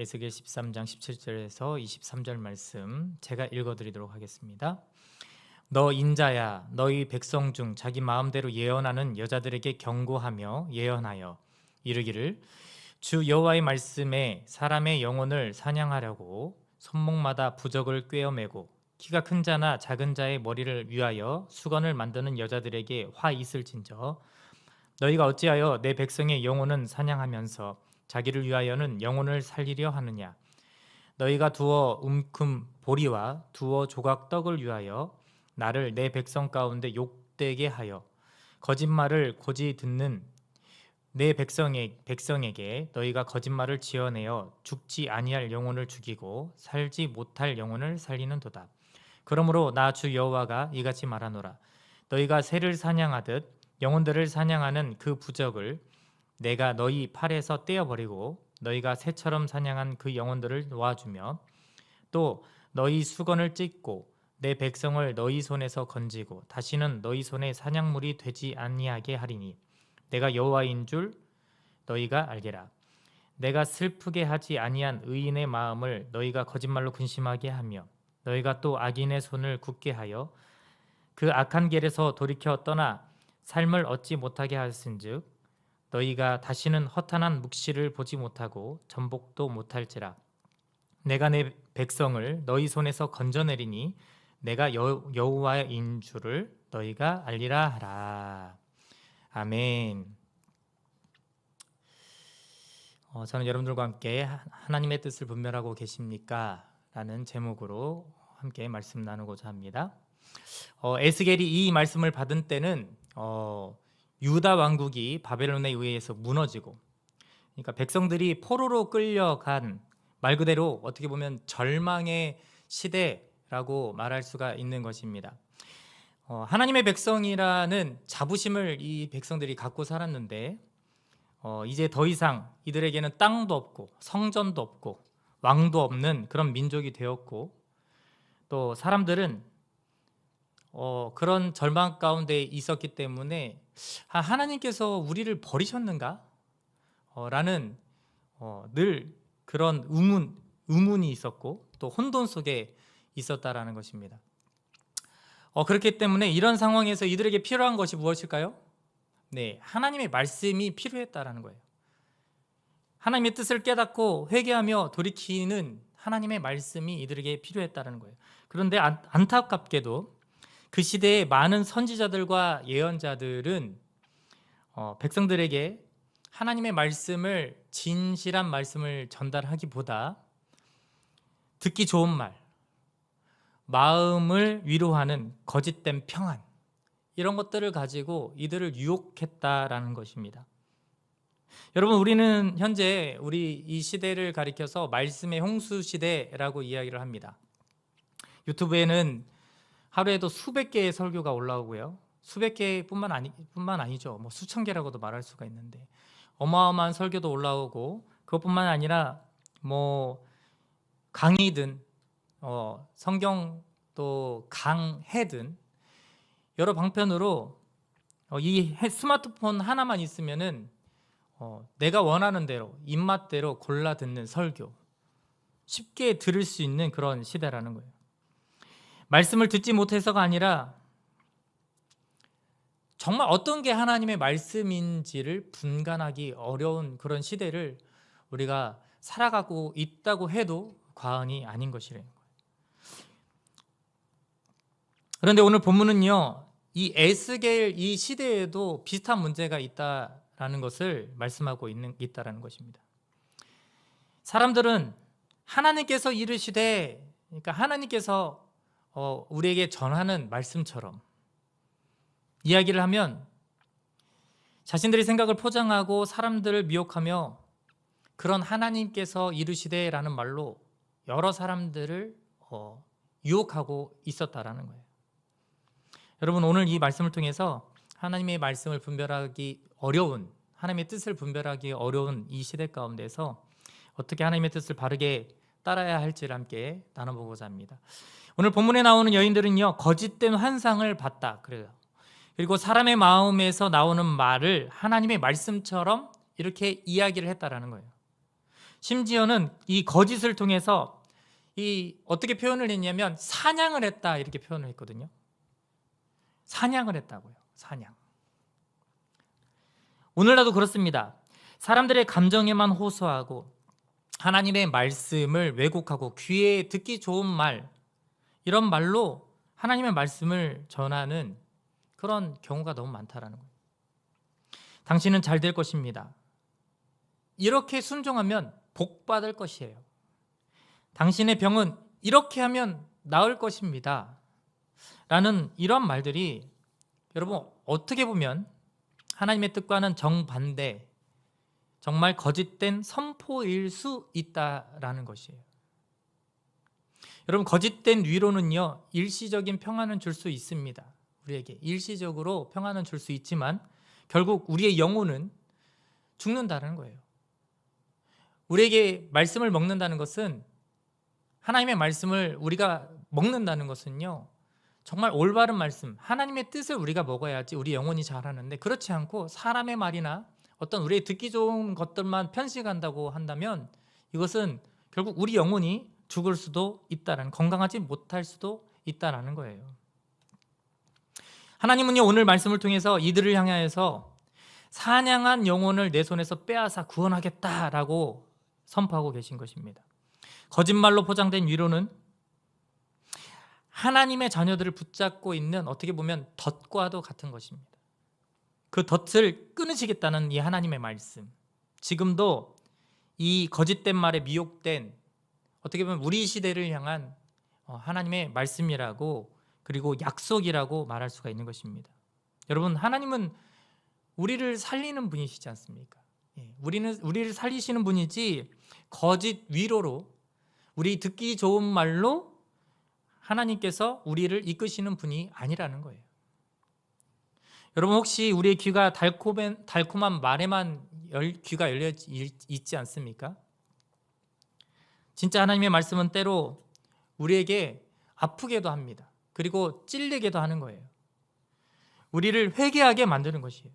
에스겔 13장 17절에서 23절 말씀 제가 읽어 드리도록 하겠습니다. 너 인자야 너희 백성 중 자기 마음대로 예언하는 여자들에게 경고하며 예언하여 이르기를 주 여호와의 말씀에 사람의 영혼을 사냥하려고 손목마다 부적을 꿰어매고 키가 큰 자나 작은 자의 머리를 위하여 수건을 만드는 여자들에게 화 있을진저 너희가 어찌하여 내 백성의 영혼은 사냥하면서 자기를 위하여는 영혼을 살리려 하느냐 너희가 두어 움큼 보리와 두어 조각 떡을 위하여 나를 내 백성 가운데 욕되게 하여 거짓말을 고지 듣는 내 백성의 백성에게 너희가 거짓말을 지어내어 죽지 아니할 영혼을 죽이고 살지 못할 영혼을 살리는도다. 그러므로 나 주 여호와가 이같이 말하노라. 너희가 새를 사냥하듯 영혼들을 사냥하는 그 부적을 내가 너희 팔에서 떼어버리고 너희가 새처럼 사냥한 그 영혼들을 놓아주며 또 너희 수건을 찢고 내 백성을 너희 손에서 건지고 다시는 너희 손에 사냥물이 되지 아니하게 하리니 내가 여호와인 줄 너희가 알게라. 내가 슬프게 하지 아니한 의인의 마음을 너희가 거짓말로 근심하게 하며 너희가 또 악인의 손을 굳게 하여 그 악한 길에서 돌이켜 떠나 삶을 얻지 못하게 하였은즉 너희가 다시는 허탄한 묵시를 보지 못하고 전복도 못할지라 내가 내 백성을 너희 손에서 건져내리니 내가 여, 여호와인 줄을 너희가 알리라 하라. 아멘. 어, 저는 여러분들과 함께 하- 하나님의 뜻을 분별하고 계십니까? 라는 제목으로 함께 말씀 나누고자 합니다. 어, 에스겔이 이 말씀을 받은 때는 어, 유다 왕국이 바벨론에 의해서 무너지고 그러니까 백성들이 포로로 끌려간 말 그대로 어떻게 보면 절망의 시대라고 말할 수가 있는 것입니다. 어, 하나님의 백성이라는 자부심을 이 백성들이 갖고 살았는데 어, 이제 더 이상 이들에게는 땅도 없고 성전도 없고 왕도 없는 그런 민족이 되었고 또 사람들은 어, 그런 절망 가운데 있었기 때문에 아, 하나님께서 우리를 버리셨는가? 어, 라는 어, 늘 그런 의문, 의문이 있었고 또 혼돈 속에 있었다라는 것입니다. 어, 그렇기 때문에 이런 상황에서 이들에게 필요한 것이 무엇일까요? 네, 하나님의 말씀이 필요했다라는 거예요. 하나님의 뜻을 깨닫고 회개하며 돌이키는 하나님의 말씀이 이들에게 필요했다라는 거예요. 그런데 안, 안타깝게도 그 시대의 많은 선지자들과 예언자들은 어, 백성들에게 하나님의 말씀을 진실한 말씀을 전달하기보다 듣기 좋은 말, 마음을 위로하는 거짓된 평안 이런 것들을 가지고 이들을 유혹했다라는 것입니다. 여러분 우리는 현재 우리 이 시대를 가리켜서 말씀의 홍수 시대라고 이야기를 합니다. 유튜브에는 하루에도 수백 개의 설교가 올라오고요. 수백 개뿐만 아니 뿐만 아니죠. 뭐 수천 개라고도 말할 수가 있는데 어마어마한 설교도 올라오고 그것뿐만 아니라 뭐 강의든 어, 성경 또 강해든 여러 방편으로 어, 이 해- 스마트폰 하나만 있으면은 어, 내가 원하는 대로 입맛대로 골라 듣는 설교 쉽게 들을 수 있는 그런 시대라는 거예요. 말씀을 듣지 못해서가 아니라 정말 어떤 게 하나님의 말씀인지를 분간하기 어려운 그런 시대를 우리가 살아가고 있다고 해도 과언이 아닌 거예요. 그런데 오늘 본문은요, 이 에스겔 이 시대에도 비슷한 문제가 있다라는 것을 말씀하고 있는 있다라는 것입니다. 사람들은 하나님께서 이르시되, 그러니까 하나님께서 어, 우리에게 전하는 말씀처럼 이야기를 하면 자신들의 생각을 포장하고 사람들을 미혹하며 그런 하나님께서 이르시되라는 말로 여러 사람들을 어, 유혹하고 있었다라는 거예요. 여러분 오늘 이 말씀을 통해서 하나님의 말씀을 분별하기 어려운 하나님의 뜻을 분별하기 어려운 이 시대 가운데서 어떻게 하나님의 뜻을 바르게 따라야 할지를 함께 나눠보고자 합니다. 오늘 본문에 나오는 여인들은요 거짓된 환상을 봤다 그래요. 그리고 사람의 마음에서 나오는 말을 하나님의 말씀처럼 이렇게 이야기를 했다라는 거예요. 심지어는 이 거짓을 통해서 이 어떻게 표현을 했냐면 사냥을 했다 이렇게 표현을 했거든요. 사냥을 했다고요. 사냥. 오늘날도 그렇습니다. 사람들의 감정에만 호소하고 하나님의 말씀을 왜곡하고 귀에 듣기 좋은 말 이런 말로 하나님의 말씀을 전하는 그런 경우가 너무 많다라는 거예요. 당신은 잘 될 것입니다. 이렇게 순종하면 복 받을 것이에요. 당신의 병은 이렇게 하면 나을 것입니다. 라는 이런 말들이 여러분 어떻게 보면 하나님의 뜻과는 정반대 정말 거짓된 선포일 수 있다라는 것이에요. 여러분 거짓된 위로는요 일시적인 평안은 줄 수 있습니다. 우리에게 일시적으로 평안은 줄 수 있지만 결국 우리의 영혼은 죽는다는 거예요. 우리에게 말씀을 먹는다는 것은 하나님의 말씀을 우리가 먹는다는 것은요 정말 올바른 말씀, 하나님의 뜻을 우리가 먹어야지 우리 영혼이 자라는데 그렇지 않고 사람의 말이나 어떤 우리의 듣기 좋은 것들만 편식한다고 한다면 이것은 결국 우리 영혼이 죽을 수도 있다라는 건강하지 못할 수도 있다라는 거예요. 하나님은요 오늘 말씀을 통해서 이들을 향하여서 사냥한 영혼을 내 손에서 빼앗아 구원하겠다라고 선포하고 계신 것입니다. 거짓말로 포장된 위로는 하나님의 자녀들을 붙잡고 있는 어떻게 보면 덫과도 같은 것입니다. 그 덫을 끊으시겠다는 이 하나님의 말씀. 지금도 이 거짓된 말에 미혹된 어떻게 보면 우리 시대를 향한 어, 하나님의 말씀이라고 그리고 약속이라고 말할 수가 있는 것입니다. 여러분 하나님은 우리를 살리는 분이시지 않습니까? 예, 우리는 우리를 살리시는 분이지 거짓 위로로 우리 듣기 좋은 말로 하나님께서 우리를 이끄시는 분이 아니라는 거예요. 여러분 혹시 우리의 귀가 달콤한, 달콤한 말에만 열, 귀가 열려 있지 않습니까? 진짜 하나님의 말씀은 때로 우리에게 아프게도 합니다. 그리고 찔리게도 하는 거예요. 우리를 회개하게 만드는 것이에요.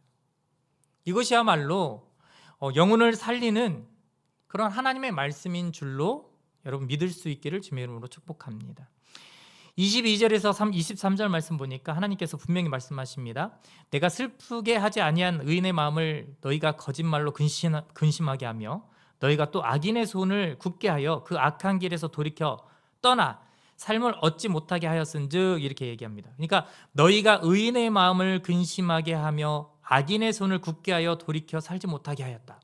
이것이야말로 어, 영혼을 살리는 그런 하나님의 말씀인 줄로 여러분 믿을 수 있기를 주님의 이름으로 축복합니다. 22절에서 23절 말씀 보니까 하나님께서 분명히 말씀하십니다. 내가 슬프게 하지 아니한 의인의 마음을 너희가 거짓말로 근심, 근심하게 하며 너희가 또 악인의 손을 굳게 하여 그 악한 길에서 돌이켜 떠나 삶을 얻지 못하게 하였은즉 이렇게 얘기합니다. 그러니까 너희가 의인의 마음을 근심하게 하며 악인의 손을 굳게 하여 돌이켜 살지 못하게 하였다.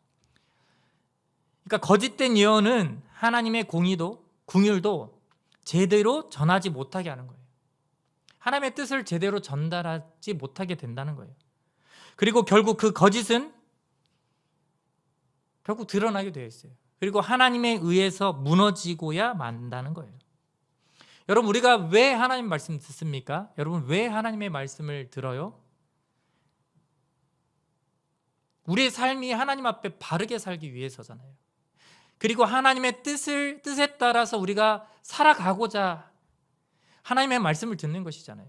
그러니까 거짓된 예언은 하나님의 공의도 궁율도 제대로 전하지 못하게 하는 거예요. 하나님의 뜻을 제대로 전달하지 못하게 된다는 거예요. 그리고 결국 그 거짓은 결국 드러나게 되어 있어요. 그리고 하나님에 의해서 무너지고야 만다는 거예요. 여러분 우리가 왜 하나님 말씀 듣습니까? 여러분 왜 하나님의 말씀을 들어요? 우리의 삶이 하나님 앞에 바르게 살기 위해서잖아요. 그리고 하나님의 뜻을 뜻에 따라서 우리가 살아가고자 하나님의 말씀을 듣는 것이잖아요.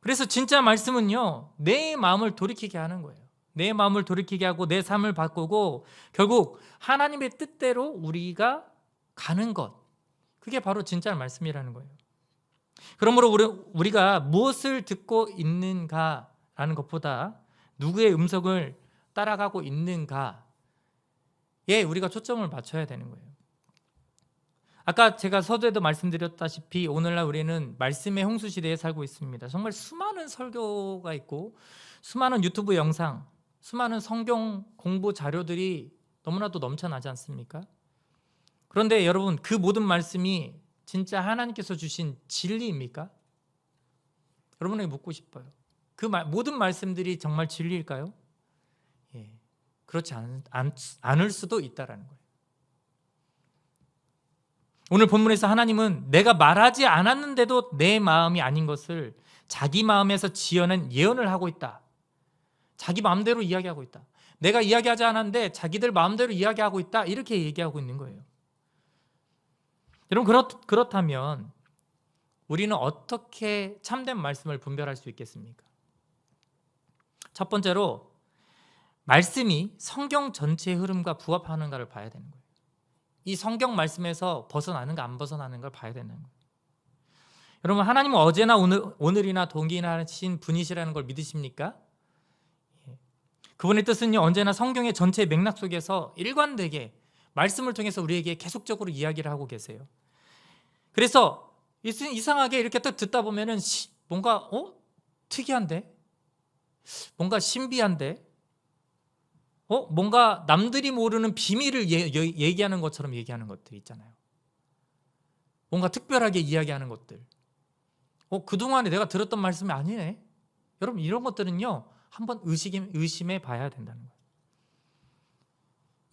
그래서 진짜 말씀은요. 내 마음을 돌이키게 하는 거예요. 내 마음을 돌이키게 하고 내 삶을 바꾸고 결국 하나님의 뜻대로 우리가 가는 것. 그게 바로 진짜 말씀이라는 거예요. 그러므로 우리, 가 무엇을 듣고 있는가라는 것보다 누구의 음성을 따라가고 있는가 예, 우리가 초점을 맞춰야 되는 거예요. 아까 제가 서두에도 말씀드렸다시피 오늘날 우리는 말씀의 홍수 시대에 살고 있습니다. 정말 수많은 설교가 있고 수많은 유튜브 영상, 수많은 성경 공부 자료들이 너무나도 넘쳐나지 않습니까? 그런데 여러분 그 모든 말씀이 진짜 하나님께서 주신 진리입니까? 여러분에게 묻고 싶어요. 그 말, 모든 말씀들이 정말 진리일까요? 그렇지 않, 않, 않을 수도 있다라는 거예요. 오늘 본문에서 하나님은 내가 말하지 않았는데도 내 마음이 아닌 것을 자기 마음에서 지어낸 예언을 하고 있다. 자기 마음대로 이야기하고 있다. 내가 이야기하지 않았는데 자기들 마음대로 이야기하고 있다. 이렇게 얘기하고 있는 거예요. 여러분 그렇, 그렇다면 우리는 어떻게 참된 말씀을 분별할 수 있겠습니까? 첫 번째로 말씀이 성경 전체의 흐름과 부합하는가를 봐야 되는 거예요. 이 성경 말씀에서 벗어나는가 안 벗어나는가를 봐야 되는 거예요. 여러분 하나님은 어제나 오늘, 오늘이나 동일하신 분이시라는 걸 믿으십니까? 예. 그분의 뜻은요 언제나 성경의 전체 맥락 속에서 일관되게 말씀을 통해서 우리에게 계속적으로 이야기를 하고 계세요. 그래서 이상하게 이렇게 딱 듣다 보면은 시- 뭔가 어 특이한데, 뭔가 신비한데, 어 뭔가 남들이 모르는 비밀을 예- 예- 얘기하는 것처럼 얘기하는 것들 있잖아요. 뭔가 특별하게 이야기하는 것들. 어 그동안에 내가 들었던 말씀이 아니네. 여러분 이런 것들은요 한번 의심, 의심해 봐야 된다는 거예요.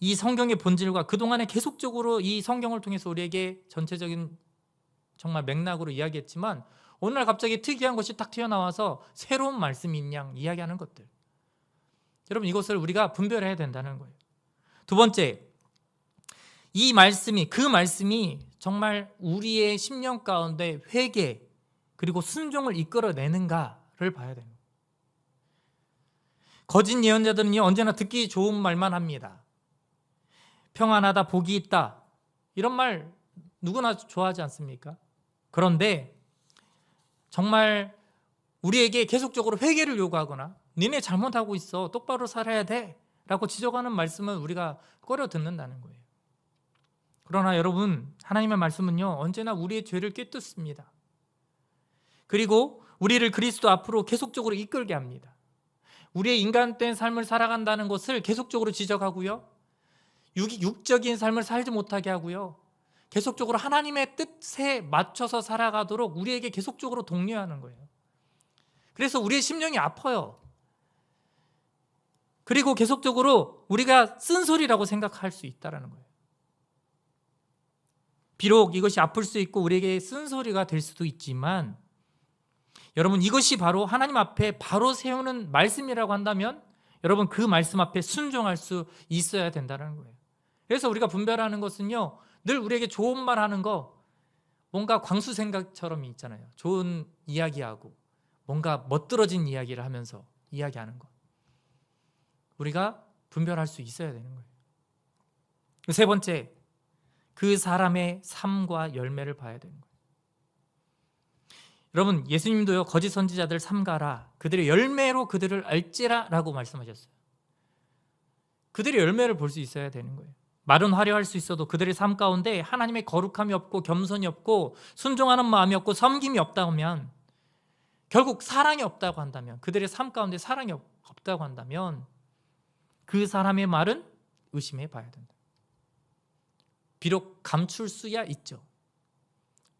이 성경의 본질과 그동안에 계속적으로 이 성경을 통해서 우리에게 전체적인 정말 맥락으로 이야기했지만 오늘 갑자기 특이한 것이 딱 튀어나와서 새로운 말씀인 양 이야기하는 것들. 여러분 이것을 우리가 분별해야 된다는 거예요. 두 번째, 이 말씀이 그 말씀이 정말 우리의 심령 가운데 회개 그리고 순종을 이끌어내는가를 봐야 됩니다. 거짓 예언자들은요 언제나 듣기 좋은 말만 합니다. 평안하다, 복이 있다 이런 말 누구나 좋아하지 않습니까? 그런데 정말 우리에게 계속적으로 회개를 요구하거나 니네 잘못하고 있어 똑바로 살아야 돼 라고 지적하는 말씀은 우리가 꺼려 듣는다는 거예요. 그러나 여러분 하나님의 말씀은요 언제나 우리의 죄를 꿰뚫습니다. 그리고 우리를 그리스도 앞으로 계속적으로 이끌게 합니다. 우리의 인간된 삶을 살아간다는 것을 계속적으로 지적하고요. 육, 육적인 삶을 살지 못하게 하고요. 계속적으로 하나님의 뜻에 맞춰서 살아가도록 우리에게 계속적으로 독려하는 거예요. 그래서 우리의 심령이 아파요. 그리고 계속적으로 우리가 쓴소리라고 생각할 수 있다라는 거예요. 비록 이것이 아플 수 있고 우리에게 쓴소리가 될 수도 있지만 여러분 이것이 바로 하나님 앞에 바로 세우는 말씀이라고 한다면 여러분 그 말씀 앞에 순종할 수 있어야 된다는 거예요. 그래서 우리가 분별하는 것은요. 늘 우리에게 좋은 말 하는 거 뭔가 광수 생각처럼 있잖아요. 좋은 이야기하고 뭔가 멋들어진 이야기를 하면서 이야기하는 것. 우리가 분별할 수 있어야 되는 거예요. 세 번째, 그 사람의 삶과 열매를 봐야 되는 거예요. 여러분, 예수님도요, 거짓 선지자들 삼가라. 그들의 열매로 그들을 알지라 라고 말씀하셨어요. 그들의 열매를 볼 수 있어야 되는 거예요. 말은 화려할 수 있어도 그들의 삶 가운데 하나님의 거룩함이 없고 겸손이 없고 순종하는 마음이 없고 섬김이 없다면 결국 사랑이 없다고 한다면 그들의 삶 가운데 사랑이 없- 없다고 한다면 그 사람의 말은 의심해 봐야 된다. 비록 감출 수야 있죠.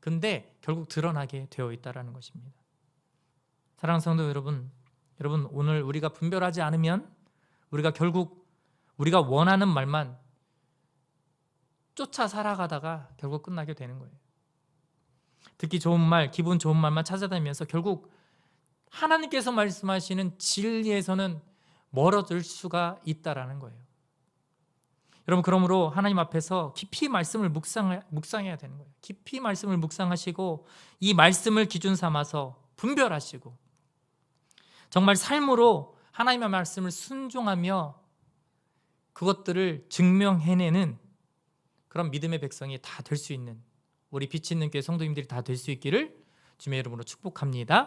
근데 결국 드러나게 되어 있다라는 것입니다. 사랑하는 성도 여러분, 여러분 오늘 우리가 분별하지 않으면 우리가 결국 우리가 원하는 말만 쫓아 살아가다가 결국 끝나게 되는 거예요. 듣기 좋은 말, 기분 좋은 말만 찾아다니면서 결국 하나님께서 말씀하시는 진리에서는 멀어질 수가 있다라는 거예요. 여러분 그러므로 하나님 앞에서 깊이 말씀을 묵상 묵상해야 되는 거예요. 깊이 말씀을 묵상하시고 이 말씀을 기준 삼아서 분별하시고 정말 삶으로 하나님의 말씀을 순종하며 그것들을 증명해내는 그런 믿음의 백성이 다 될 수 있는 우리 빛 있는 교회 성도님들이 다 될 수 있기를 주님의 이름으로 축복합니다.